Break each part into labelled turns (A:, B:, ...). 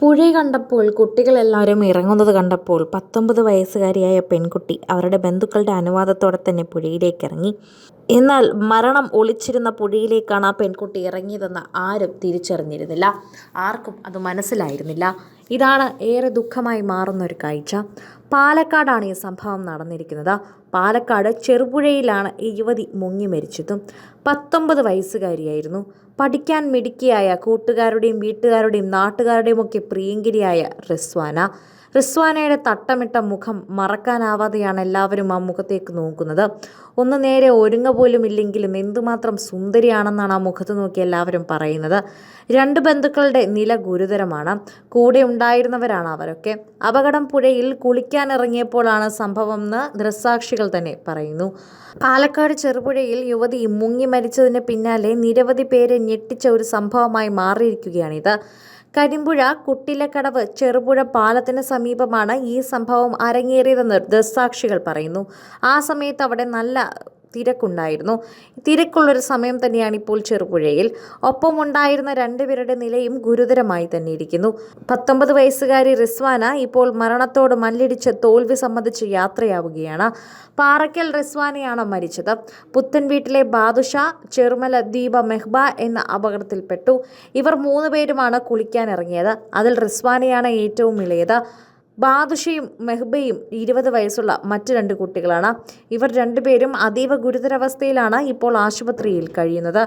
A: പുഴ കണ്ടപ്പോൾ കുട്ടികളെല്ലാവരും ഇറങ്ങുന്നത് കണ്ടപ്പോൾ പത്തൊമ്പത് വയസ്സുകാരിയായ പെൺകുട്ടി അവരുടെ ബന്ധുക്കളുടെ അനുവാദത്തോടെ തന്നെ പുഴയിലേക്ക് ഇറങ്ങി. എന്നാൽ മരണം ഒളിച്ചിരുന്ന പുഴയിലേക്കാണ് ആ പെൺകുട്ടി ഇറങ്ങിയതെന്ന് ആരും തിരിച്ചറിഞ്ഞിരുന്നില്ല. ആർക്കും അത് മനസ്സിലായിരുന്നില്ല. ഇതാണ് ഏറെ ദുഃഖമായി മാറുന്ന ഒരു കാഴ്ച. പാലക്കാടാണ് ഈ സംഭവം നടന്നിരിക്കുന്നത്. പാലക്കാട് ചെറുപുഴയിലാണ് ഈ യുവതി മുങ്ങി മരിച്ചതും. പത്തൊമ്പത് വയസ്സുകാരിയായിരുന്നു. പഠിക്കാൻ മിടുക്കിയായ കൂട്ടുകാരുടെയും വീട്ടുകാരുടെയും നാട്ടുകാരുടെയും ഒക്കെ പ്രിയങ്കരിയായ റിസ്വാന. റിസ്വാനയുടെ തട്ടമിട്ട മുഖം മറക്കാനാവാതെയാണ് എല്ലാവരും ആ മുഖത്തേക്ക് നോക്കുന്നത്. ഒന്ന് നേരെ ഒരുങ്ങ പോലും ഇല്ലെങ്കിലും എന്തുമാത്രം സുന്ദരിയാണെന്നാണ് ആ മുഖത്ത് നോക്കി എല്ലാവരും പറയുന്നത്. രണ്ട് ബന്ധുക്കളുടെ നില ഗുരുതരമാണ്. കൂടെ ഉണ്ടായിരുന്നവരാണ് അവരൊക്കെ. അപകടം പുഴയിൽ കുളിക്കാനിറങ്ങിയപ്പോഴാണ് സംഭവം എന്ന് ദൃസാക്ഷികൾ തന്നെ പറയുന്നു. പാലക്കാട് ചെറുപുഴയിൽ യുവതി മുങ്ങി മരിച്ചതിന് പിന്നാലെ നിരവധി പേരെ ഞെട്ടിച്ച ഒരു സംഭവമായി മാറിയിരിക്കുകയാണിത്. കരിമ്പുഴ കുട്ടിലക്കടവ് ചെറുപുഴ പാലത്തിന് സമീപമാണ് ഈ സംഭവം അരങ്ങേറിയതെന്ന് ദൃസാക്ഷികൾ പറയുന്നു. ആ സമയത്ത് അവിടെ നല്ല തിരക്കുണ്ടായിരുന്നു. തിരക്കുള്ളൊരു സമയം തന്നെയാണ് ഇപ്പോൾ ചെറുപുഴയിൽ. ഒപ്പമുണ്ടായിരുന്ന രണ്ടുപേരുടെ നിലയും ഗുരുതരമായി തന്നെ ഇരിക്കുന്നു പത്തൊമ്പത് വയസ്സുകാരി റിസ്വാന ഇപ്പോൾ മരണത്തോട് മല്ലിടിച്ച് തോൽവി സംബന്ധിച്ച് യാത്രയാവുകയാണ്. പാറയ്ക്കൽ റിസ്വാനയാണ് മരിച്ചത്. പുത്തൻ വീട്ടിലെ ബാദുഷ ചെറുമല ദീപ മെഹ്ബ എന്ന അപകടത്തിൽപ്പെട്ടു. ഇവർ മൂന്ന് പേരുമാണ് കുളിക്കാനിറങ്ങിയത്. അതിൽ റിസ്വാനയാണ് ഏറ്റവും ഇളയത്. ബാദുഷയും മെഹ്ബയും ഇരുപത് വയസ്സുള്ള മറ്റ് രണ്ട് കുട്ടികളാണ്. ഇവർ രണ്ടുപേരും അതീവ ഗുരുതരാവസ്ഥയിലാണ് ഇപ്പോൾ ആശുപത്രിയിൽ കഴിയുന്നത്.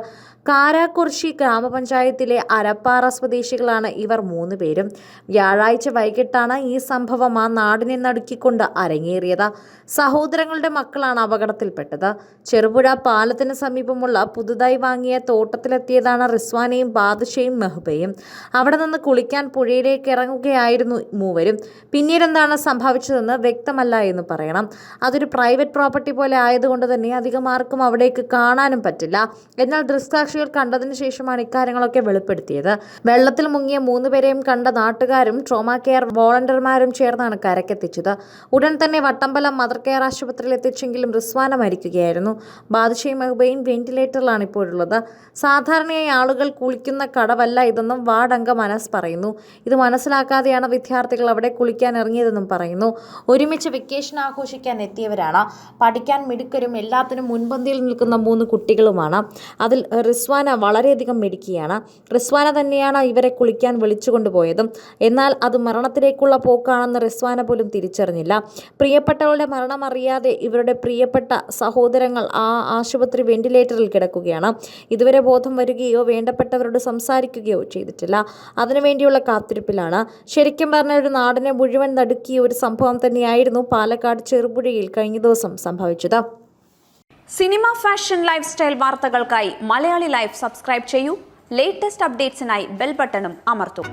A: കാരാക്കുറിശി ഗ്രാമപഞ്ചായത്തിലെ അരപ്പാറ സ്വദേശികളാണ് ഇവർ മൂന്ന് പേരും. വ്യാഴാഴ്ച വൈകിട്ടാണ് ഈ സംഭവം ആ നാടിനെ നടുക്കിക്കൊണ്ട് അരങ്ങേറിയത്. സഹോദരങ്ങളുടെ മക്കളാണ് അപകടത്തിൽപ്പെട്ടത്. ചെറുപുഴ പാലത്തിന് സമീപമുള്ള പുതുതായി വാങ്ങിയ തോട്ടത്തിലെത്തിയതാണ് റിസ്വാനയും ബാദുഷയും മെഹ്ബയും. അവിടെ നിന്ന് കുളിക്കാൻ പുഴയിലേക്ക് ഇറങ്ങുകയായിരുന്നു മൂവരും. പിന്നീട് എന്താണ് സംഭവിച്ചതെന്ന് വ്യക്തമല്ല എന്ന് പറയണം. അതൊരു പ്രൈവറ്റ് പ്രോപ്പർട്ടി പോലെ ആയതുകൊണ്ട് തന്നെ അധികം ആർക്കും അവിടേക്ക് കാണാനും പറ്റില്ല. എന്നാൽ ദൃക്സാക്ഷികൾ കണ്ടതിന് ശേഷമാണ് ഇക്കാര്യങ്ങളൊക്കെ വെളിപ്പെടുത്തിയത്. വെള്ളത്തിൽ മുങ്ങിയ മൂന്ന് പേരെയും കണ്ട നാട്ടുകാരും ട്രോമ കെയർ വോളണ്ടിയർമാരും ചേർന്നാണ് കരക്കെത്തിച്ചത് ഉടൻ തന്നെ വട്ടമ്പലം മദർ കെയർ ആശുപത്രിയിൽ എത്തിച്ചെങ്കിലും റിസ്വാന മരിക്കുകയായിരുന്നു. ബാദുഷയും മെഹബയും വെന്റിലേറ്ററിലാണ് ഇപ്പോഴുള്ളത്. സാധാരണയായി ആളുകൾ കുളിക്കുന്ന കടവല്ല ഇതെന്നും വാർഡംഗം മനസ് പറയുന്നു. ഇത് മനസ്സിലാക്കാതെയാണ് വിദ്യാർത്ഥികൾ അവിടെ കുളിക്കാൻ ഇറങ്ങിയതെന്നും പറയുന്നു. ഒരുമിച്ച് വെക്കേഷൻ ആഘോഷിക്കാൻ എത്തിയവരാണ്. പഠിക്കാൻ മിടുക്കരും എല്ലാത്തിനും മുൻപന്തിയിൽ നിൽക്കുന്ന മൂന്ന് കുട്ടികളുമാണ്. അതിൽ റിസ്വാന വളരെയധികം മിടുക്കിയാണ്. റിസ്വാന തന്നെയാണ് ഇവരെ കുളിക്കാൻ വിളിച്ചു കൊണ്ടുപോയതും എന്നാൽ അത് മരണത്തിലേക്കുള്ള പോക്കാണെന്ന് റിസ്വാന പോലും തിരിച്ചറിഞ്ഞില്ല. പ്രിയപ്പെട്ടവളുടെ മരണം അറിയാതെ ഇവരുടെ പ്രിയപ്പെട്ട സഹോദരങ്ങൾ ആ ആശുപത്രി വെന്റിലേറ്ററിൽ കിടക്കുകയാണ്. ഇതുവരെ ബോധം വരികയോ വേണ്ടപ്പെട്ടവരോട് സംസാരിക്കുകയോ ചെയ്തിട്ടില്ല. അതിനുവേണ്ടിയുള്ള കാത്തിരിപ്പിലാണ്. ശരിക്കും പറഞ്ഞ ഒരു നാടിനെ മുഴുവൻ നടുക്കിയ ഒരു സംഭവം തന്നെയായിരുന്നു പാലക്കാട് ചെറുപുഴയിൽ കഴിഞ്ഞ ദിവസം സംഭവിച്ചത്.
B: സിനിമ ഫാഷൻ ലൈഫ് സ്റ്റൈൽ വാർത്തകൾക്കായി മലയാളി ലൈഫ് സബ്സ്ക്രൈബ് ചെയ്യൂ. ലേറ്റസ്റ്റ് അപ്ഡേറ്റ്സിനായി ബെൽ ബട്ടണും അമർത്തും.